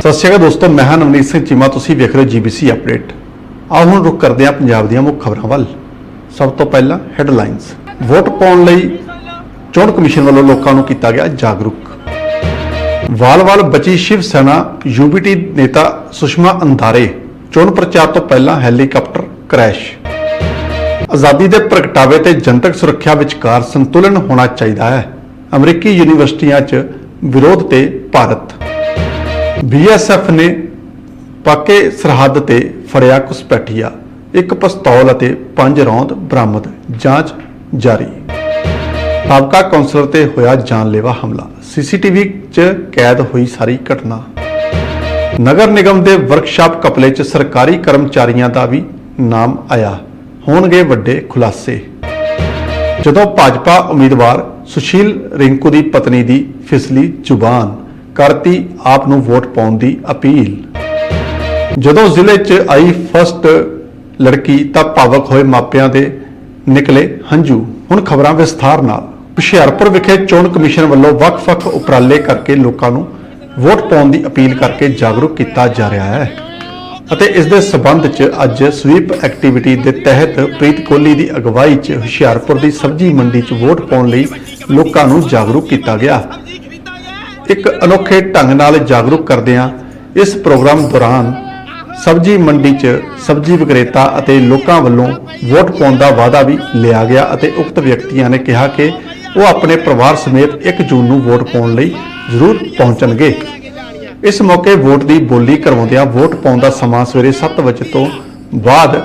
ਸਤਿ ਸ਼੍ਰੀ ਅਕਾਲ ਦੋਸਤੋ, ਮੈਂ ਹਾਂ ਨਵਨੀਤ ਸਿੰਘ ਚੀਮਾ, ਤੁਸੀਂ ਵੇਖ ਰਹੇ ਹੋ ਜੀਬੀਸੀ ਅਪਡੇਟ ਆਓ ਹੁਣ ਰੁਕ ਕਰਦੇ ਹਾਂ ਪੰਜਾਬ ਦੀਆਂ ਮੁੱਖ ਖਬਰਾਂ ਵੱਲ। ਸਭ ਤੋਂ ਪਹਿਲਾਂ ਹੈਡਲਾਈਨਸ ਵੋਟ ਪਾਉਣ ਲਈ ਚੋਣ ਕਮਿਸ਼ਨ ਵੱਲੋਂ ਲੋਕਾਂ ਨੂੰ ਕੀਤਾ ਗਿਆ ਜਾਗਰੂਕ। ਵਾਲ-ਵਾਲ ਬਚੀ ਸ਼ਿਵ ਸੈਨਾ ਯੂਬੀਟੀ ਨੇਤਾ ਸੁਸ਼ਮਾ ਅੰਧਾਰੇ, ਚੋਣ ਪ੍ਰਚਾਰ ਤੋਂ ਪਹਿਲਾਂ ਹੈਲੀਕਾਪਟਰ ਕ੍ਰੈਸ਼। ਆਜ਼ਾਦੀ ਦੇ ਪ੍ਰਗਟਾਵੇ ਤੇ ਜਨਤਕ ਸੁਰੱਖਿਆ ਵਿਚਕਾਰ ਸੰਤੁਲਨ ਹੋਣਾ ਚਾਹੀਦਾ ਹੈ। ਅਮਰੀਕੀ ਯੂਨੀਵਰਸਿਟੀਆਂ 'ਚ ਵਿਰੋਧ ਤੇ ਭਾਰਤ। ਬੀਐਸਐਫ ਨੇ ਪਾਕੇ ਸਰਹੱਦ ਤੇ ਫੜਿਆ ਕੁਸਪੈਠੀਆ ਇੱਕ ਪਿਸਤੌਲ ਅਤੇ ਪੰਜ ਰੌਂਦ ਬਰਾਮਦ ਜਾਂਚ ਜਾਰੀ। ਸਾਬਕਾ ਕੌਂਸਲਰ ਤੇ ਹੋਇਆ ਜਾਨਲੇਵਾ ਹਮਲਾ। ਸੀਸੀਟੀਵੀ 'ਚ ਕੈਦ ਹੋਈ ਸਾਰੀ ਘਟਨਾ। ਨਗਰ ਨਿਗਮ ਦੇ ਵਰਕਸ਼ਾਪ ਕਪਲੇ 'ਚ ਸਰਕਾਰੀ ਕਰਮਚਾਰੀਆਂ ਦਾ ਵੀ ਨਾਮ ਆਇਆ। ਹੋਣਗੇ ਵੱਡੇ ਖੁਲਾਸੇ। ਜਦੋਂ ਭਾਜਪਾ ਉਮੀਦਵਾਰ ਸੁਸ਼ੀਲ ਰਿੰਕੂ ਦੀ ਪਤਨੀ ਦੀ ਫਿਸਲੀ ਜ਼ੁਬਾਨ ਕਰਤੀ ਆਪ ਨੂੰ ਵੋਟ ਪਾਉਣ ਦੀ ਅਪੀਲ। ਜਦੋਂ ਜ਼ਿਲ੍ਹੇ 'ਚ ਆਈ ਫਸਟ ਲੜਕੀ ਤਾਂ ਭਾਵਕ ਹੋਏ ਮਾਪਿਆਂ ਦੇ ਨਿਕਲੇ ਹੰਝੂ। ਹੁਣ ਖਬਰਾਂ ਵਿਸਥਾਰ ਨਾਲ। ਹੁਸ਼ਿਆਰਪੁਰ ਵਿਖੇ ਚੋਣ ਕਮਿਸ਼ਨ ਵੱਲੋਂ ਵੱਖ-ਵੱਖ ਉਪਰਾਲੇ ਕਰਕੇ ਲੋਕਾਂ ਨੂੰ ਵੋਟ ਪਾਉਣ ਦੀ ਅਪੀਲ ਕਰਕੇ ਜਾਗਰੂਕ ਕੀਤਾ ਜਾ ਰਿਹਾ ਹੈ। ਅਤੇ ਇਸ ਦੇ ਸਬੰਧ 'ਚ ਅੱਜ ਸਵੀਪ ਐਕਟੀਵਿਟੀ ਦੇ ਤਹਿਤ ਪ੍ਰੀਤ ਕੋਹਲੀ ਦੀ ਅਗਵਾਈ 'ਚ ਹੁਸ਼ਿਆਰਪੁਰ ਦੀ ਸਬਜ਼ੀ ਮੰਡੀ 'ਚ ਵੋਟ ਪਾਉਣ ਲਈ ਲੋਕਾਂ ਨੂੰ ਜਾਗਰੂਕ ਕੀਤਾ ਗਿਆ। ਇੱਕ ਅਨੋਖੇ ਢੰਗ ਨਾਲ ਜਾਗਰੂਕ ਕਰਦਿਆਂ ਇਸ ਪ੍ਰੋਗਰਾਮ ਦੌਰਾਨ ਸਬਜ਼ੀ ਮੰਡੀ 'ਚ ਸਬਜ਼ੀ ਵਿਕਰੇਤਾ ਅਤੇ ਲੋਕਾਂ ਵੱਲੋਂ ਵੋਟ ਪਾਉਣ ਦਾ ਵਾਅਦਾ ਵੀ ਲਿਆ ਗਿਆ ਅਤੇ ਉਕਤ ਵਿਅਕਤੀਆਂ ਨੇ ਕਿਹਾ ਕਿ ਉਹ ਆਪਣੇ ਪਰਿਵਾਰ ਸਮੇਤ 1 ਜੂਨ ਨੂੰ ਵੋਟ ਪਾਉਣ ਲਈ ਜ਼ਰੂਰ ਪਹੁੰਚਣਗੇ। ਇਸ ਮੌਕੇ ਵੋਟ ਦੀ ਬੋਲੀ ਕਰਵਾਉਂਦਿਆਂ ਵੋਟ ਪਾਉਣ ਦਾ ਸਮਾਂ ਸਵੇਰੇ 7 ਵਜੇ ਤੋਂ ਬਾਅਦ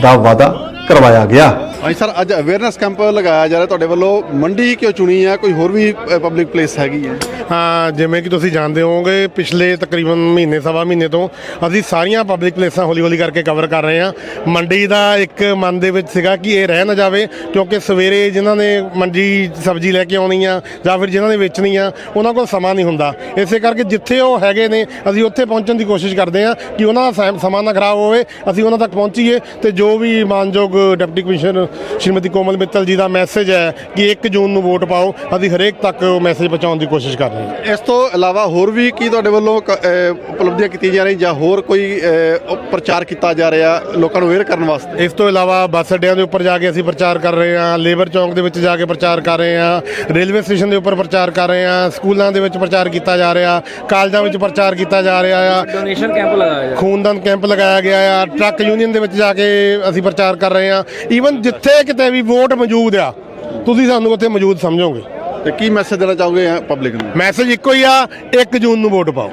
ਦਾ ਵਾਅਦਾ ਕਰਵਾਇਆ ਗਿਆ। ਹਾਂਜੀ ਸਰ, ਅੱਜ ਅਵੇਅਰਨੈਸ ਕੈਂਪ ਲਗਾਇਆ ਜਾ ਰਿਹਾ ਤੁਹਾਡੇ ਵੱਲੋਂ। ਮੰਡੀ ਕਿਉਂ ਚੁਣੀ ਹੈ ਕੋਈ ਹੋਰ ਵੀ ਪਬਲਿਕ ਪਲੇਸ ਹੈਗੀ ਹੈ ਹਾਂ, ਜਿਵੇਂ ਕਿ ਤੁਸੀਂ ਜਾਣਦੇ ਹੋਵੋਗੇ, ਪਿਛਲੇ ਤਕਰੀਬਨ ਮਹੀਨੇ, ਸਵਾ ਮਹੀਨੇ ਤੋਂ ਅਸੀਂ ਸਾਰੀਆਂ ਪਬਲਿਕ ਪਲੇਸਾਂ ਹੌਲੀ ਹੌਲੀ ਕਰਕੇ ਕਵਰ ਕਰ ਰਹੇ ਹਾਂ। ਮੰਡੀ ਦਾ ਇੱਕ ਮਨ ਦੇ ਵਿੱਚ ਸੀਗਾ ਕਿ ਇਹ ਰਹਿ ਨਾ ਜਾਵੇ, ਕਿਉਂਕਿ ਸਵੇਰੇ ਜਿਨ੍ਹਾਂ ਨੇ ਮੰਡੀ ਸਬਜ਼ੀ ਲੈ ਕੇ ਆਉਣੀ ਆ ਜਾਂ ਫਿਰ ਜਿਨ੍ਹਾਂ ਨੇ ਵੇਚਣੀ ਆ, ਉਹਨਾਂ ਕੋਲ ਸਮਾਂ ਨਹੀਂ ਹੁੰਦਾ। ਇਸੇ ਕਰਕੇ ਜਿੱਥੇ ਉਹ ਹੈਗੇ ਨੇ, ਅਸੀਂ ਉੱਥੇ ਪਹੁੰਚਣ ਦੀ ਕੋਸ਼ਿਸ਼ ਕਰਦੇ ਹਾਂ ਕਿ ਉਹਨਾਂ ਦਾ ਸਮਾਂ ਨਾ ਖਰਾਬ ਹੋਵੇ, ਅਸੀਂ ਉਹਨਾਂ ਤੱਕ ਪਹੁੰਚੀਏ ਤੇ ਜੋ ਵੀ ਮਾਨਯੋਗ ਡਿਪਟੀ ਕਮਿਸ਼ਨਰ ਸ਼੍ਰੀਮਤੀ ਕੋਮਲ ਮਿੱਤਲ ਜੀ ਦਾ ਮੈਸੇਜ ਹੈ ਕਿ 1 ਜੂਨ ਨੂੰ ਵੋਟ ਪਾਓ। ਅਸੀਂ ਹਰੇਕ ਤੱਕ ਉਹ ਮੈਸੇਜ ਪਹੁੰਚਾਉਣ ਦੀ ਕੋਸ਼ਿਸ਼ ਕਰ ਰਹੇ ਹਾਂ। ਇਸ ਤੋਂ ਇਲਾਵਾ ਹੋਰ ਵੀ ਕੀ ਤੁਹਾਡੇ ਵੱਲੋਂ ਕ- ਅਹ, ਉਪਲਬਧੀਆਂ ਕੀਤੀਆਂ ਜਾ ਰਹੀਆਂ ਜਾਂ ਹੋਰ ਕੋਈ ਅਹ, ਉਹ ਪ੍ਰਚਾਰ ਕੀਤਾ ਜਾ ਰਿਹਾ ਲੋਕਾਂ ਨੂੰ ਅਵੇਅਰ ਕਰਨ ਵਾਸਤੇ? ਇਸ ਤੋਂ ਇਲਾਵਾ ਬੱਸ ਅੱਡਿਆਂ ਦੇ ਉੱਪਰ ਜਾ ਕੇ ਅਸੀਂ ਪ੍ਰਚਾਰ ਕਰ ਰਹੇ ਹਾਂ ਲੇਬਰ ਚੌਂਕ ਦੇ ਵਿੱਚ ਜਾ ਕੇ ਪ੍ਰਚਾਰ ਕਰ ਰਹੇ ਹਾਂ ਰੇਲਵੇ ਸਟੇਸ਼ਨ ਦੇ ਉੱਪਰ ਪ੍ਰਚਾਰ ਕਰ ਰਹੇ ਹਾਂ ਸਕੂਲਾਂ ਦੇ ਵਿੱਚ ਪ੍ਰਚਾਰ ਕੀਤਾ ਜਾ ਰਿਹਾ ਕਾਲਜਾਂ ਵਿੱਚ ਪ੍ਰਚਾਰ ਕੀਤਾ ਜਾ ਰਿਹਾ ਆ। ਡੋਨੇਸ਼ਨ ਕੈਂਪ ਲਗਾਇਆ ਜਾ ਖੂਨਦਾਨ ਕੈਂਪ ਲਗਾਇਆ ਗਿਆ ਆ ਟਰੱਕ ਯੂਨੀਅਨ ਦੇ ਵਿੱਚ ਜਾ ਕੇ ਅਸੀਂ ਪ੍ਰਚਾਰ ਕਰ ਰਹੇ ਹਾਂ। ਈਵਨ ਜਿੱਥੇ ਕਿਤੇ ਵੀ ਵੋਟ ਮੌਜੂਦ ਆ ਤੁਸੀਂ ਸਾਨੂੰ ਉੱਥੇ ਮੌਜੂਦ ਸਮਝੋਗੇ। ਤੇ ਕੀ ਮੈਸੇਜ ਦੇਣਾ ਚਾਹੋਗੇ ਪਬਲਿਕ ਨੂੰ? ਮੈਸੇਜ ਇੱਕੋ ਹੀ ਆ 1 ਜੂਨ ਨੂੰ ਵੋਟ ਪਾਓ।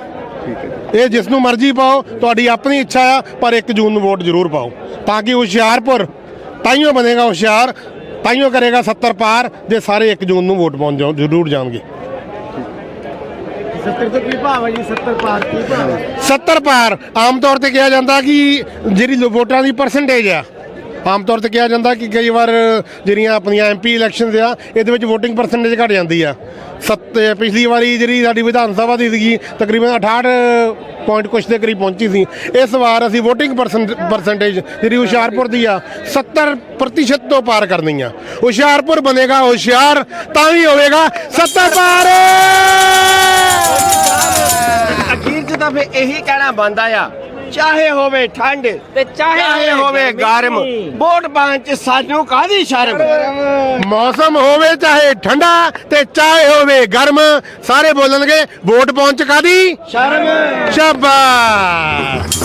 ਇਹ ਜਿਸ ਨੂੰ ਮਰਜ਼ੀ ਪਾਓ ਤੁਹਾਡੀ ਆਪਣੀ ਇੱਛਾ ਆ ਪਰ 1 ਜੂਨ ਨੂੰ ਵੋਟ ਜ਼ਰੂਰ ਪਾਓ। ਤਾਂ ਕਿ ਹੁਸ਼ਿਆਰਪੁਰ ਤਾਈਓ ਬਣੇਗਾ ਹੁਸ਼ਿਆਰ ਤਾਈਓ ਕਰੇਗਾ 70 ਪਾਰ ਜੇ ਸਾਰੇ 1 ਜੂਨ ਨੂੰ ਵੋਟ ਪਾਉਣ ਜਾਓ ਜ਼ਰੂਰ ਜਾਣਗੇ। 70 ਤੋਂ ਕੀ ਭਾਵ ਹੈ ਜੀ? 70 ਪਾਰ ਕੀ ਭਾਵ ਹੈ 70 ਪਾਰ ਆਮ ਤੌਰ ਤੇ ਕਿਹਾ ਜਾਂਦਾ ਕਿ ਜਿਹੜੀ ਵੋਟਰਾਂ ਦੀ ਪਰਸੈਂਟੇਜ ਆ ਆਮ ਤੌਰ ਤੇ ਕਿਹਾ ਜਾਂਦਾ ਕਿ ਕਈ ਵਾਰ ਜਿਹੜੀਆਂ ਆਪਣੀਆਂ ਐਮਪੀ ਇਲੈਕਸ਼ਨਸ ਆ, ਇਹਦੇ ਵਿੱਚ ਵੋਟਿੰਗ ਪਰਸੈਂਟੇਜ ਘਟ ਜਾਂਦੀ ਆ। ਸੱਤ ਪਿਛਲੀ ਵਾਰੀ ਜਿਹੜੀ ਸਾਡੀ ਵਿਧਾਨ ਸਭਾ ਦੀ ਸੀਗੀ, ਤਕਰੀਬਨ 68 ਪੁਆਇੰਟ ਕੁਛ ਦੇ ਕਰੀਬ ਪਹੁੰਚੀ ਸੀ। ਇਸ ਵਾਰ ਅਸੀਂ VOTING ਪਰਸੈਂਟੇਜ ਜਿਹੜੀ ਹੁਸ਼ਿਆਰਪੁਰ ਦੀ ਆ 70 ਪ੍ਰਤੀਸ਼ਤ ਤੋਂ ਪਾਰ ਕਰਨੀ ਆ। ਹੁਸ਼ਿਆਰਪੁਰ ਬਣੇਗਾ ਹੁਸ਼ਿਆਰ, ਤਾਂ ਵੀ ਹੋਵੇਗਾ 70 ਪਾਰ! ਅਖੀਰ 'ਚ ਤਾਂ ਫੇ ਇਹੀ ਕਹਿਣਾ ਬੰਦਾ ਆ ਚਾਹੇ ਹੋਵੇ ਠੰਡ ਤੇ ਚਾਹੇ ਹੋਵੇ ਗਰਮ। ਵੋਟ ਪਾਉਣ 'ਚ ਸਾਨੂੰ ਕਾਦੀ ਸ਼ਰਮ? ਮੌਸਮ ਹੋਵੇ ਚਾਹੇ ਠੰਡਾ ਤੇ ਚਾਹੇ ਹੋਵੇ ਗਰਮ ਸਾਰੇ ਬੋਲਣਗੇ ਵੋਟ ਪਹੁੰਚ ਕਾਦੀ ਸ਼ਰਮ। ਸ਼ਾਬਾਸ਼।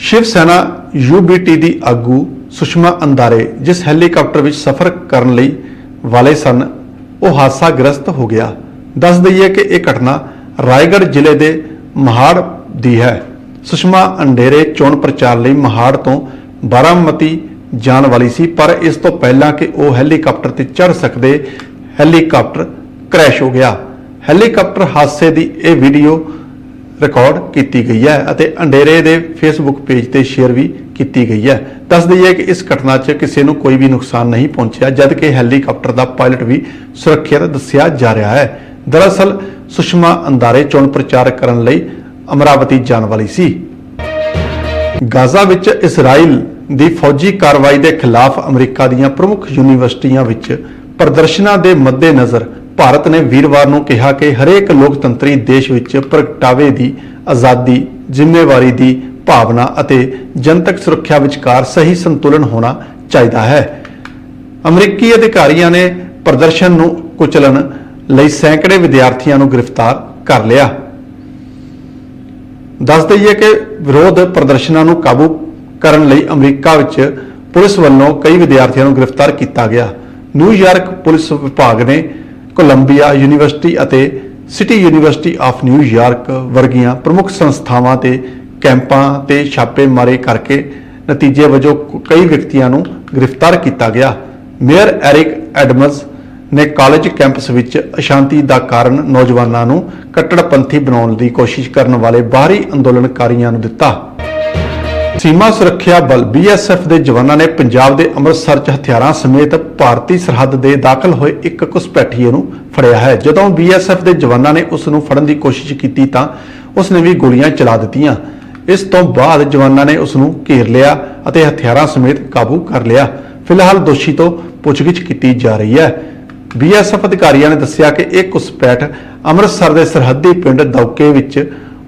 ਸ਼ਿਵ ਸੈਨਾ ਯੂਬੀਟੀ ਦੀ ਆਗੂ ਸੁਸ਼ਮਾ ਅੰਦਾਰੇ ਜਿਸ ਹੈਲੀਕਾਪਟਰ ਵਿੱਚ ਸਫ਼ਰ ਕਰਨ ਲਈ ਵਾਲੇ ਸਨ ਉਹ ਹਾਦਸਾਗ੍ਰਸਤ ਹੋ ਗਿਆ। ਦੱਸ ਦਈਏ ਕਿ ਇਹ ਘਟਨਾ ਰਾਏਗੜ੍ਹ ਜ਼ਿਲ੍ਹੇ ਦੇ ਮਹਾੜ ਦੀ ਹੈ। ਸੁਸ਼ਮਾ ਅੰਡੇਰੇ ਚੋਣ ਪ੍ਰਚਾਰ ਲਈ ਮਹਾੜ ਤੋਂ ਬਾਰਾਮਤੀ ਜਾਣ ਵਾਲੀ ਸੀ, ਪਰ ਇਸ ਤੋਂ ਪਹਿਲਾਂ ਕਿ ਉਹ ਹੈਲੀਕਾਪਟਰ ਤੇ ਚੜ੍ਹ ਸਕਦੇ, ਹੈਲੀਕਾਪਟਰ ਕ੍ਰੈਸ਼ ਹੋ ਗਿਆ। ਹੈਲੀਕਾਪਟਰ ਹਾਦਸੇ ਦੀ ਇਹ ਵੀਡੀਓ ਰਿਕਾਰਡ ਕੀਤੀ ਗਈ ਹੈ ਅਤੇ ਅੰਡੇਰੇ ਦੇ ਫੇਸਬੁੱਕ ਪੇਜ ਤੇ ਸ਼ੇਅਰ ਵੀ ਕੀਤੀ ਗਈ ਹੈ। ਦੱਸ ਦਈਏ ਕਿ ਇਸ ਘਟਨਾ 'ਚ ਕਿਸੇ ਨੂੰ ਕੋਈ ਵੀ ਨੁਕਸਾਨ ਨਹੀਂ ਪਹੁੰਚਿਆ, ਜਦ ਹੈਲੀਕਾਪਟਰ ਦਾ ਪਾਇਲਟ ਵੀ ਸੁਰੱਖਿਅਤ ਦੱਸਿਆ ਜਾ ਰਿਹਾ ਹੈ। ਦਰਅਸਲ, ਸੁਸ਼ਮਾ ਅੰਦਾਰੇ ਚੋਣ ਪ੍ਰਚਾਰ ਕਰਨ ਲਈ ਅਮਰਾਵਤੀ ਜਾਣ ਵਾਲੀ ਸੀ। ਗਾਜ਼ਾ ਵਿੱਚ ਇਸਰਾਈਲ ਦੀ ਫੌਜੀ ਕਾਰਵਾਈ ਦੇ ਖਿਲਾਫ ਅਮਰੀਕਾ ਦੀਆਂ ਪ੍ਰਮੁੱਖ ਯੂਨੀਵਰਸਿਟੀਆਂ ਵਿੱਚ ਪ੍ਰਦਰਸ਼ਨਾਂ ਦੇ ਮੱਦੇਨਜ਼ਰ ਭਾਰਤ ਨੇ ਵੀਰਵਾਰ ਨੂੰ ਕਿਹਾ ਕਿ ਹਰੇਕ ਲੋਕਤੰਤਰੀ ਦੇਸ਼ ਵਿੱਚ ਪ੍ਰਗਟਾਵੇ ਦੀ ਆਜ਼ਾਦੀ, ਜ਼ਿੰਮੇਵਾਰੀ ਦੀ ਭਾਵਨਾ ਅਤੇ ਜਨਤਕ ਸੁਰੱਖਿਆ ਵਿਚਕਾਰ ਸਹੀ ਸੰਤੁਲਨ ਹੋਣਾ ਚਾਹੀਦਾ ਹੈ। ਅਮਰੀਕੀ ਅਧਿਕਾਰੀਆਂ ਨੇ ਪ੍ਰਦਰਸ਼ਨ ਨੂੰ ਕੁਚਲਣ ਲਈ ਸੈਂਕੜੇ ਵਿਦਿਆਰਥੀਆਂ ਨੂੰ ਗ੍ਰਿਫਤਾਰ ਕਰ ਲਿਆ। ਦੱਸ ਦਈਏ ਕਿ ਵਿਰੋਧ ਪ੍ਰਦਰਸ਼ਨਾਂ ਨੂੰ ਕਾਬੂ ਕਰਨ ਲਈ ਅਮਰੀਕਾ ਵਿੱਚ ਪੁਲਿਸ ਵੱਲੋਂ ਕਈ ਵਿਦਿਆਰਥੀਆਂ ਨੂੰ ਗ੍ਰਿਫਤਾਰ ਕੀਤਾ ਗਿਆ। ਨਿਊਯਾਰਕ ਪੁਲਿਸ ਵਿਭਾਗ ਨੇ ਕੋਲੰਬੀਆ ਯੂਨੀਵਰਸਿਟੀ ਅਤੇ City University of New York ਵਰਗੀਆਂ ਪ੍ਰਮੁੱਖ ਸੰਸਥਾਵਾਂ ਤੇ ਕੈਂਪਾਂ ਤੇ ਛਾਪੇਮਾਰੀ ਕਰਕੇ ਨਤੀਜੇ ਵਜੋਂ ਕਈ ਵਿਅਕਤੀਆਂ ਨੂੰ ਗ੍ਰਿਫਤਾਰ ਕੀਤਾ ਗਿਆ। ਮੇਅਰ ਐਰਿਕ ਐਡਮਜ਼ ਨੇ ਕਾਲਜ ਕੈਂਪਸ ਵਿੱਚ ਅਸ਼ਾਂਤੀ ਦਾ ਕਾਰਨ ਨੌਜਵਾਨਾਂ ਨੂੰ ਕੱਟੜਪੰਥੀ ਬਣਾਉਣ ਦੀ ਕੋਸ਼ਿਸ਼ ਕਰਨ ਵਾਲੇ ਬਾਹਰੀ ਅੰਦੋਲਨਕਾਰੀਆਂ ਨੂੰ ਦਿੱਤਾ। ਸੀਮਾ ਸੁਰੱਖਿਆ ਬਲ ਬੀਐਸਐਫ ਦੇ ਜਵਾਨਾਂ ਨੇ ਪੰਜਾਬ ਦੇ ਅੰਮ੍ਰਿਤਸਰ 'ਚ ਹਥਿਆਰਾਂ ਸਮੇਤ ਭਾਰਤੀ ਸਰਹੱਦ ਦੇ ਦਾਖਲ ਹੋਏ ਇੱਕ ਘੁਸਪੈਠੀਏ ਨੂੰ ਫੜਿਆ ਹੈ। ਜਦੋਂ ਬੀਐਸਐਫ ਦੇ ਜਵਾਨਾਂ ਨੇ ਉਸ ਨੂੰ ਫੜਨ ਦੀ ਕੋਸ਼ਿਸ਼ ਕੀਤੀ ਤਾਂ ਉਸ ਨੇ ਵੀ ਗੋਲੀਆਂ ਚਲਾ ਦਿੱਤੀਆਂ। ਇਸ ਤੋਂ ਬਾਅਦ ਜਵਾਨਾਂ ਨੇ ਉਸ ਨੂੰ ਘੇਰ ਲਿਆ ਅਤੇ ਹਥਿਆਰਾਂ ਸਮੇਤ ਕਾਬੂ ਕਰ ਲਿਆ। ਫਿਲਹਾਲ ਦੋਸ਼ੀ ਤੋਂ ਪੁੱਛਗਿੱਛ ਕੀਤੀ ਜਾ ਰਹੀ ਹੈ। ਬੀਐਸਐਫ ਅਧਿਕਾਰੀਆਂ ਨੇ ਦੱਸਿਆ ਕਿ ਇਹ ਘੁਸਪੈਠ ਅੰਮ੍ਰਿਤਸਰ ਦੇ ਸਰਹੱਦੀ ਪਿੰਡ ਦੌਕੇ ਵਿੱਚ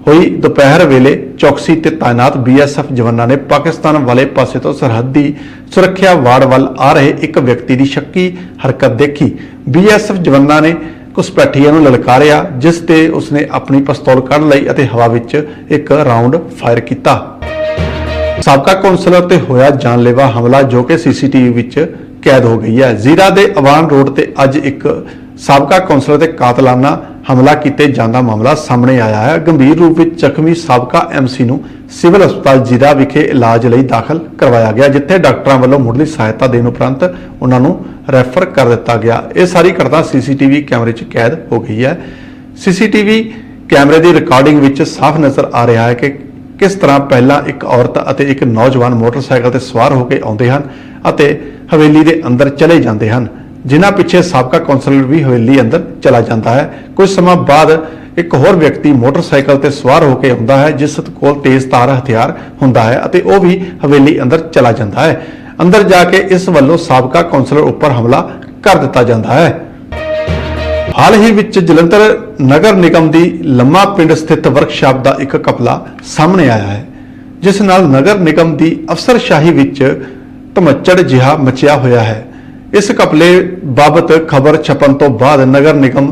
ਹੋਈ ਦੁਪਹਿਰ ਵੇਲੇ ਚੌਕਸੀ ਤੇ ਤਾਇਨਾਤ ਬੀਐਸਐਫ ਜਵਾਨਾਂ ਨੇ ਪਾਕਿਸਤਾਨ ਵਾਲੇ ਪਾਸੇ ਤੋਂ ਸਰਹੱਦੀ ਸੁਰੱਖਿਆ ਵਾਰਡ ਵੱਲ ਆ ਰਹੇ ਇੱਕ ਵਿਅਕਤੀ ਦੀ ਸ਼ੱਕੀ ਹਰਕਤ ਦੇਖੀ। ਬੀਐਸਐਫ ਜਵਾਨਾਂ ਨੇ ਘੁਸਪੈਠੀਆਂ ਨੂੰ ਲਲਕਾਰਿਆ, ਜਿਸ ਤੇ ਉਸਨੇ ਆਪਣੀ ਪਿਸਤੌਲ ਕੱਢ ਲਈ ਅਤੇ ਹਵਾ ਵਿੱਚ ਇੱਕ ਰਾਉਂਡ ਫਾਇਰ ਕੀਤਾ। ਸਾਬਕਾ ਕੌਂਸਲਰ ਤੇ ਹੋਇਆ ਜਾਨਲੇਵਾ ਹਮਲਾ, ਜੋ ਕਿ ਸੀਸੀਟੀਵੀ ਵਿੱਚ ਕੈਦ ਹੋ ਗਈ ਹੈ। ਜ਼ੀਰਾ ਦੇ ਅਵਾਨ ਰੋਡ ਤੇ ਅੱਜ ਇੱਕ ਸਾਬਕਾ ਕੌਂਸਲਰ ਤੇ ਕਾਤਲਾਨਾ ਹਮਲਾ ਕੀਤੇ ਜਾਣ ਦਾ ਮਾਮਲਾ ਸਾਹਮਣੇ ਆਇਆ ਹੈ। ਗੰਭੀਰ ਰੂਪ ਵਿੱਚ ਜ਼ਖਮੀ ਸਾਬਕਾ ਐਮਸੀ ਨੂੰ ਸਿਵਲ ਹਸਪਤਾਲ ਜ਼ੀਰਾ ਵਿਖੇ ਇਲਾਜ ਲਈ ਦਾਖਲ ਕਰਵਾਇਆ ਗਿਆ, ਜਿੱਥੇ ਡਾਕਟਰਾਂ ਵੱਲੋਂ ਮੁੱਢਲੀ ਸਹਾਇਤਾ ਦੇਣ ਉਪਰੰਤ ਉਹਨਾਂ ਨੂੰ ਰੈਫਰ ਕਰ ਦਿੱਤਾ ਗਿਆ। ਇਹ ਸਾਰੀ ਘਟਨਾ ਸੀਸੀਟੀਵੀ ਕੈਮਰੇ 'ਚ ਕੈਦ ਹੋ ਗਈ ਹੈ। ਸੀਸੀਟੀਵੀ ਕੈਮਰੇ ਦੀ ਰਿਕਾਰਡਿੰਗ ਵਿੱਚ ਸਾਫ਼ ਨਜ਼ਰ ਆ ਰਿਹਾ ਹੈ ਕਿ ਕਿਸ ਤਰ੍ਹਾਂ ਪਹਿਲਾਂ ਇੱਕ ਔਰਤ ਅਤੇ ਇੱਕ ਨੌਜਵਾਨ ਮੋਟਰਸਾਈਕਲ ਤੇ ਸਵਾਰ ਹੋ ਕੇ ਆਉਂਦੇ ਹਨ ਅਤੇ ਹਵੇਲੀ ਦੇ ਅੰਦਰ ਚਲੇ ਜਾਂਦੇ ਹਨ। ਜਿਨ੍ਹਾਂ ਪਿੱਛੇ ਸਾਬਕਾ ਕੌਂਸਲਰ ਵੀ ਹਵੇਲੀ ਅੰਦਰ ਚਲਾ ਜਾਂਦਾ ਹੈ। ਕੁਝ ਸਮਾਂ ਬਾਅਦ ਇੱਕ ਹੋਰ ਵਿਅਕਤੀ ਮੋਟਰਸਾਈਕਲ ਤੇ ਸਵਾਰ ਹੋ ਕੇ ਆਉਂਦਾ ਹੈ, ਜਿਸ ਕੋਲ ਤੇਜ਼ ਤਾਰ ਹਥਿਆਰ ਹੁੰਦਾ ਹੈ ਅਤੇ ਉਹ ਵੀ ਹਵੇਲੀ ਅੰਦਰ ਚਲਾ ਜਾਂਦਾ ਹੈ। ਅੰਦਰ ਜਾ ਕੇ ਇਸ ਵੱਲੋਂ ਸਾਬਕਾ ਕੌਂਸਲਰ ਉੱਪਰ ਹਮਲਾ ਕਰ ਦਿੱਤਾ ਜਾਂਦਾ ਹੈ। ਹਾਲ ਹੀ ਵਿੱਚ ਜਲੰਧਰ ਨਗਰ ਨਿਗਮ ਦੀ ਲੰਮਾ ਪਿੰਡ ਸਥਿਤ ਵਰਕਸ਼ਾਪ ਦਾ ਇੱਕ ਕਪਲਾ ਸਾਹਮਣੇ ਆਇਆ ਹੈ, ਜਿਸ ਨਾਲ ਨਗਰ ਨਿਗਮ ਦੀ ਅਫਸਰਸ਼ਾਹੀ ਵਿੱਚ ਧਮੱਚੜ ਜਿਹਾ ਮਚਿਆ ਹੋਇਆ ਹੈ। ਇਸ ਘਪਲੇ ਬਾਬਤ ਖਬਰ ਛਪਣ ਤੋਂ ਬਾਅਦ ਨਗਰ ਨਿਗਮ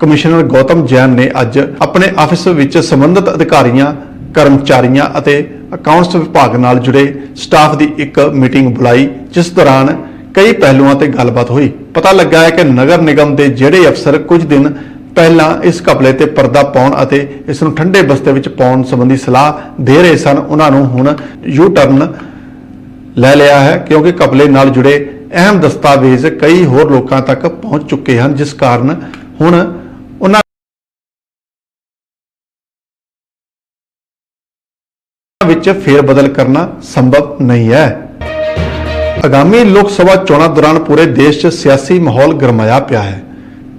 ਕਮਿਸ਼ਨਰ ਗੌਤਮ ਜੈਨ ਨੇ ਅੱਜ ਆਪਣੇ ਆਫਿਸ ਵਿੱਚ ਸੰਬੰਧਿਤ ਅਧਿਕਾਰੀਆਂ, ਕਰਮਚਾਰੀਆਂ ਅਤੇ ਅਕਾਊਂਟਸ ਵਿਭਾਗ ਨਾਲ ਜੁੜੇ ਸਟਾਫ ਦੀ ਇੱਕ ਮੀਟਿੰਗ ਬੁਲਾਈ, ਜਿਸ ਦੌਰਾਨ ਕਈ ਪਹਿਲੂਆਂ ਤੇ ਗੱਲਬਾਤ ਹੋਈ। ਪਤਾ ਲੱਗਾ ਹੈ ਕਿ ਨਗਰ ਨਿਗਮ ਦੇ ਜਿਹੜੇ ਅਫਸਰ ਕੁਝ ਦਿਨ ਪਹਿਲਾਂ ਇਸ ਘਪਲੇ ਤੇ ਪਰਦਾ ਪਾਉਣ ਅਤੇ ਇਸ ਨੂੰ ਠੰਡੇ ਬਸਤੇ ਵਿੱਚ ਪਾਉਣ ਸੰਬੰਧੀ ਸਲਾਹ ਦੇ ਰਹੇ ਸਨ, ਉਹਨਾਂ ਨੂੰ ਹੁਣ ਯੂ ਟਰਨ ਲੈ ਲਿਆ ਹੈ, ਕਿਉਂਕਿ ਘਪਲੇ ਨਾਲ ਜੁੜੇ ਅਹਿਮ ਦਸਤਾਵੇਜ਼ ਕਈ ਹੋਰ ਲੋਕਾਂ ਤੱਕ ਪਹੁੰਚ ਚੁੱਕੇ ਹਨ, ਜਿਸ ਕਾਰਨ ਹੁਣ ਉਹਨਾਂ ਵਿੱਚ ਫੇਰ ਬਦਲ ਕਰਨਾ ਸੰਭਵ ਨਹੀਂ ਹੈ। ਆਗਾਮੀ ਲੋਕ ਸਭਾ ਚੋਣਾਂ ਦੌਰਾਨ ਪੂਰੇ ਦੇਸ਼ 'ਚ ਸਿਆਸੀ ਮਾਹੌਲ ਗਰਮਾਇਆ ਪਿਆ ਹੈ।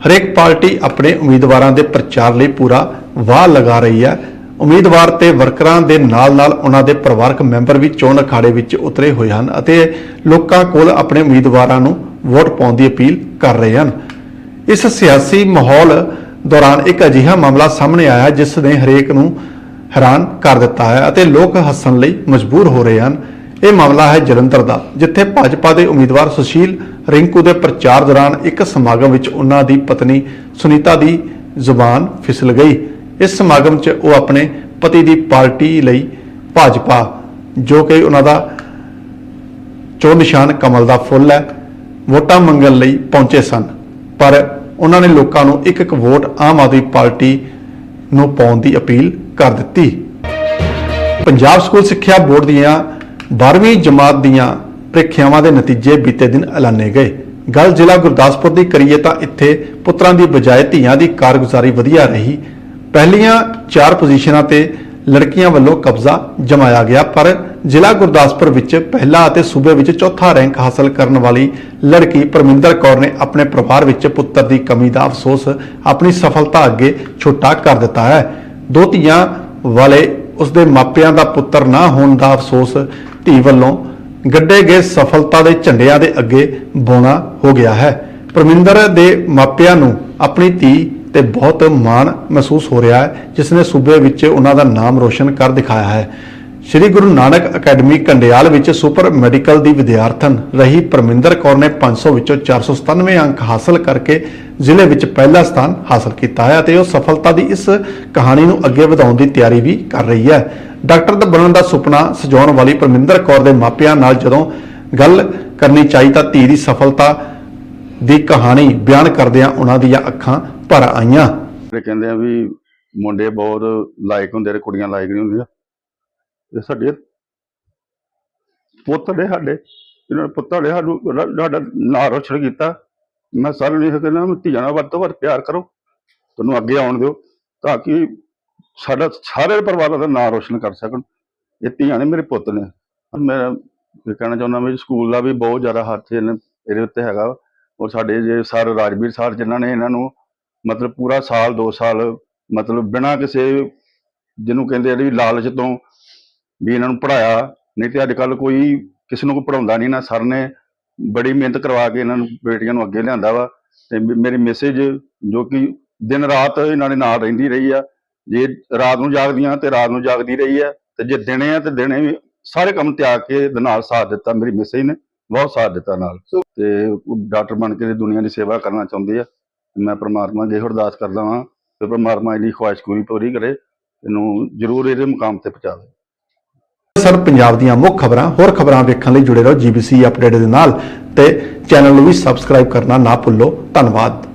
ਹਰੇਕ ਪਾਰਟੀ ਆਪਣੇ ਉਮੀਦਵਾਰਾਂ ਦੇ ਪ੍ਰਚਾਰ ਲਈ ਪੂਰਾ ਵਾਹ ਲਗਾ ਰਹੀ ਹੈ। ਉਮੀਦਵਾਰ ਤੇ ਵਰਕਰਾਂ ਦੇ ਨਾਲ-ਨਾਲ ਉਹਨਾਂ ਦੇ ਪਰਿਵਾਰਕ ਮੈਂਬਰ ਵੀ ਚੋਣ ਅਖਾੜੇ ਵਿੱਚ ਉਤਰੇ ਹੋਏ ਹਨ ਅਤੇ ਲੋਕਾਂ ਕੋਲ ਆਪਣੇ ਉਮੀਦਵਾਰਾਂ ਨੂੰ ਵੋਟ ਪਾਉਣ ਦੀ ਅਪੀਲ ਕਰ ਰਹੇ ਹਨ। ਇਸ ਸਿਆਸੀ ਮਾਹੌਲ ਦੌਰਾਨ ਇੱਕ ਅਜਿਹਾ ਮਾਮਲਾ ਸਾਹਮਣੇ ਆਇਆ ਜਿਸ ਨੇ ਹਰੇਕ ਨੂੰ ਹੈਰਾਨ ਕਰ ਦਿੱਤਾ ਹੈ ਅਤੇ ਲੋਕ ਹੱਸਣ ਲਈ ਮਜਬੂਰ ਹੋ ਰਹੇ ਹਨ। ਇਹ ਮਾਮਲਾ ਹੈ ਜਲੰਧਰ ਦਾ, ਜਿੱਥੇ ਭਾਜਪਾ ਦੇ ਉਮੀਦਵਾਰ ਸੁਸ਼ੀਲ ਰਿੰਕੂ ਦੇ ਪ੍ਰਚਾਰ ਦੌਰਾਨ ਇੱਕ ਸਮਾਗਮ ਵਿੱਚ ਉਹਨਾਂ ਦੀ ਪਤਨੀ ਸੁਨੀਤਾ ਦੀ ਜ਼ੁਬਾਨ ਫਿਸਲ ਗਈ। ਇਸ ਸਮਾਗਮ 'ਚ ਉਹ ਆਪਣੇ ਪਤੀ ਦੀ ਪਾਰਟੀ ਲਈ ਭਾਜਪਾ, ਜੋ ਕਿ ਉਹਨਾਂ ਦਾ ਚੋਣ ਨਿਸ਼ਾਨ ਕਮਲ ਦਾ ਫੁੱਲ ਹੈ, ਵੋਟਾਂ ਮੰਗਣ ਲਈ ਪਹੁੰਚੇ ਸਨ। ਪਰ ਉਹਨਾਂ ਨੇ ਲੋਕਾਂ ਨੂੰ ਇੱਕ ਇੱਕ ਵੋਟ ਆਮ ਆਦਮੀ ਪਾਰਟੀ ਨੂੰ ਪਾਉਣ ਦੀ ਅਪੀਲ ਕਰ ਦਿੱਤੀ। ਪੰਜਾਬ ਸਕੂਲ ਸਿੱਖਿਆ ਬੋਰਡ ਦੀਆਂ 12ਵੀਂ ਜਮਾਤ ਦੀਆਂ ਪ੍ਰੀਖਿਆਵਾਂ ਦੇ ਨਤੀਜੇ ਬੀਤੇ ਦਿਨ ਐਲਾਨੇ ਗਏ। ਗੱਲ ਜ਼ਿਲ੍ਹਾ ਗੁਰਦਾਸਪੁਰ ਦੀ ਕਰੀਏ ਤਾਂ ਇੱਥੇ ਪੁੱਤਰਾਂ ਦੀ ਬਜਾਏ ਧੀਆਂ ਦੀ ਕਾਰਗੁਜ਼ਾਰੀ ਵਧੀਆ ਰਹੀ। ਪਹਿਲੀਆਂ ਚਾਰ ਪੋਜੀਸ਼ਨਾਂ ਤੇ ਲੜਕੀਆਂ ਵੱਲੋਂ ਕਬਜ਼ਾ ਜਮਾਇਆ ਗਿਆ, ਪਰ ਜ਼ਿਲ੍ਹਾ ਗੁਰਦਾਸਪੁਰ ਵਿੱਚ ਪਹਿਲਾ ਅਤੇ ਸੂਬੇ ਵਿੱਚ ਚੌਥਾ ਰੈਂਕ ਹਾਸਲ ਕਰਨ ਵਾਲੀ ਲੜਕੀ ਪਰਮਿੰਦਰ ਕੌਰ ਨੇ ਆਪਣੇ ਪਰਿਵਾਰ ਵਿੱਚ ਪੁੱਤਰ ਦੀ ਕਮੀ ਦਾ ਅਫਸੋਸ ਆਪਣੀ ਸਫਲਤਾ ਅੱਗੇ ਛੋਟਾ ਕਰ ਦਿੱਤਾ ਹੈ। ਦੋ ਧੀਆਂ ਵਾਲੇ ਉਸ ਦੇ ਮਾਪਿਆਂ ਦਾ ਪੁੱਤਰ ਨਾ ਹੋਣ ਦਾ ਅਫਸੋਸ ਧੀ ਵੱਲੋਂ ਗੱਡੇ ਗਏ ਸਫਲਤਾ ਦੇ ਝੰਡਿਆਂ ਦੇ ਅੱਗੇ ਬੋਣਾ ਹੋ ਗਿਆ ਹੈ। ਪਰਮਿੰਦਰ ਦੇ ਮਾਪਿਆਂ ਨੂੰ ਆਪਣੀ ਧੀ ਤੇ ਬਹੁਤ ਮਾਣ ਮਹਿਸੂਸ ਹੋ ਰਿਹਾ ਹੈ ਜਿਸ ਨੇ ਸੂਬੇ ਵਿੱਚ ਉਹਨਾਂ ਦਾ ਨਾਮ ਰੋਸ਼ਨ ਕਰ ਦਿਖਾਇਆ ਹੈ। ਸ਼੍ਰੀ ਗੁਰੂ ਨਾਨਕ ਅਕੈਡਮੀ ਕੰਡਿਆਲ ਵਿੱਚ ਸੁਪਰ ਮੈਡੀਕਲ ਦੀ ਵਿਦਿਆਰਥਣ ਰਹੀ ਪਰਮਿੰਦਰ ਕੌਰ ਨੇ 500 ਵਿੱਚੋਂ 497 ਅੰਕ ਹਾਸਲ ਕਰਕੇ ਜ਼ਿਲ੍ਹੇ ਵਿੱਚ ਪਹਿਲਾ ਸਥਾਨ ਹਾਸਲ ਕੀਤਾ ਹੈ ਤੇ ਉਹ ਸਫਲਤਾ ਦੀ ਇਸ ਕਹਾਣੀ ਨੂੰ ਅੱਗੇ ਵਧਾਉਣ ਦੀ ਤਿਆਰੀ ਵੀ ਕਰ ਰਹੀ ਹੈ। ਡਾਕਟਰ ਦਾ ਬਣਨ ਦਾ ਸੁਪਨਾ ਸਜਾਉਣ ਵਾਲੀ ਪਰਮਿੰਦਰ ਕੌਰ ਦੇ ਮਾਪਿਆਂ ਨਾਲ ਜਦੋਂ ਗੱਲ ਕਰਨੀ ਚਾਹੀ ਤਾਂ ਧੀ ਦੀ ਸਫਲਤਾ ਦੀ ਕਹਾਣੀ ਬਿਆਨ ਕਰਦਿਆਂ ਉਹਨਾਂ ਦੀਆਂ ਅੱਖਾਂ ਭਰ ਆਈਆਂ। ਜਿਹੜੇ ਕਹਿੰਦੇ ਆ ਵੀ ਮੁੰਡੇ ਬਹੁਤ ਲਾਇਕ ਹੁੰਦੇ ਤੇ ਕੁੜੀਆਂ ਲਾਇਕ ਨਹੀਂ ਹੁੰਦੀਆਂ। ਤੇ ਸਾਡੇ ਪੁੱਤ ਨੇ ਸਾਡੇ, ਇਹਨਾਂ ਨੇ ਪੁੱਤਾਂ ਨੇ ਸਾਨੂੰ ਸਾਡਾ ਨਾਂ ਰੋਸ਼ਨ ਕੀਤਾ। ਮੈਂ ਸਾਰਿਆਂ ਨੂੰ ਇਹ ਕਹਿੰਦਾ ਵੀ ਧੀਆਂ ਨਾਲ ਵੱਧ ਤੋਂ ਵੱਧ ਪਿਆਰ ਕਰੋ। ਤੁਹਾਨੂੰ ਅੱਗੇ ਆਉਣ ਦਿਓ ਤਾਂ ਕਿ ਸਾਡਾ ਸਾਰੇ ਪਰਿਵਾਰਾਂ ਦਾ ਨਾਂ ਰੋਸ਼ਨ ਕਰ ਸਕਣ। ਇਹ ਧੀਆਂ ਨੇ ਮੇਰੇ ਪੁੱਤ ਨੇ। ਮੈਂ ਇਹ ਕਹਿਣਾ ਚਾਹੁੰਦਾ ਵੀ ਸਕੂਲ ਦਾ ਵੀ ਬਹੁਤ ਜ਼ਿਆਦਾ ਹੱਥ ਇਹਨੇ ਇਹਦੇ ਉੱਤੇ ਹੈਗਾ ਔਰ ਸਾਡੇ ਜੇ ਸਰ ਰਾਜਵੀਰ ਸਰ ਜਿਨ੍ਹਾਂ ਨੇ ਇਹਨਾਂ ਨੂੰ ਮਤਲਬ ਪੂਰਾ ਸਾਲ 2 ਸਾਲ ਮਤਲਬ ਬਿਨਾਂ ਕਿਸੇ ਜਿਹਨੂੰ ਕਹਿੰਦੇ ਆ ਵੀ ਲਾਲਚ ਤੋਂ ਵੀ ਇਹਨਾਂ ਨੂੰ ਪੜਾਇਆ ਨਹੀਂ ਤੇ ਅੱਜ ਕੱਲ ਕੋਈ ਕਿਸੇ ਨੂੰ ਕੋਈ ਪੜਾਉਂਦਾ ਨਹੀਂ ਨਾ। ਸਰ ਨੇ ਬੜੀ ਮਿਹਨਤ ਕਰਵਾ ਕੇ ਇਹਨਾਂ ਨੂੰ ਬੇਟੀਆਂ ਨੂੰ ਅੱਗੇ ਲਿਆਂਦਾ ਵਾ ਤੇ ਮੇ- ਮੇਰੀ ਮੈਸੇਜ ਜੋ ਕਿ ਦਿਨ ਰਾਤ ਇਹਨਾਂ ਦੇ ਨਾਲ ਰਹਿੰਦੀ ਰਹੀ ਆ। ਜੇ ਰਾਤ ਨੂੰ ਜਾਗਦੀਆਂ ਤੇ ਰਾਤ ਨੂੰ ਜਾਗਦੀ ਰਹੀ ਆ ਤੇ ਜੇ ਦਿਨੇ ਆ ਤੇ ਦਿਨੇ ਵੀ ਸਾਰੇ ਕੰਮ ਤਿਆਗ ਕੇ ਦੇ ਨਾਲ ਸਾਥ ਦਿੱਤਾ ਮੇਰੀ ਮੈਸੇਜ ਨੇ। ਬਹੁਤ ਸਾਥ ਦਿੱਤਾ ਨਾਲ। ਤੇ ਡਾਕਟਰ ਬਣ ਕੇ ਦੁਨੀਆ ਦੀ ਸੇਵਾ ਕਰਨਾ ਚਾਹੁੰਦੇ ਆ। ਮੈਂ ਪ੍ਰਮਾਤਮਾ ਅੱਗੇ ਅਰਦਾਸ ਕਰਦਾ ਹਾਂ ਕਿ ਪ੍ਰਮਾਤਮਾ ਇਹਦੀ ਖੁਆਇਸ਼ ਪੂਰੀ ਪੂਰੀ ਕਰੇ, ਇਹਨੂੰ ਜ਼ਰੂਰ ਇਹਦੇ ਮੁਕਾਮ ਤੇ ਪਹੁੰਚਾਵੇ ਸਰ, ਪੰਜਾਬ ਦੀਆਂ ਮੁੱਖ ਖਬਰਾਂ, ਹੋਰ ਖਬਰਾਂ ਵੇਖਣ ਲਈ ਜੁੜੇ ਰਹੋ ਜੀਬੀਸੀ ਅਪਡੇਟ ਦੇ ਨਾਲ। ਤੇ ਚੈਨਲ ਨੂੰ ਵੀ ਸਬਸਕ੍ਰਾਈਬ ਕਰਨਾ ਨਾ ਭੁੱਲੋ। ਧੰਨਵਾਦ।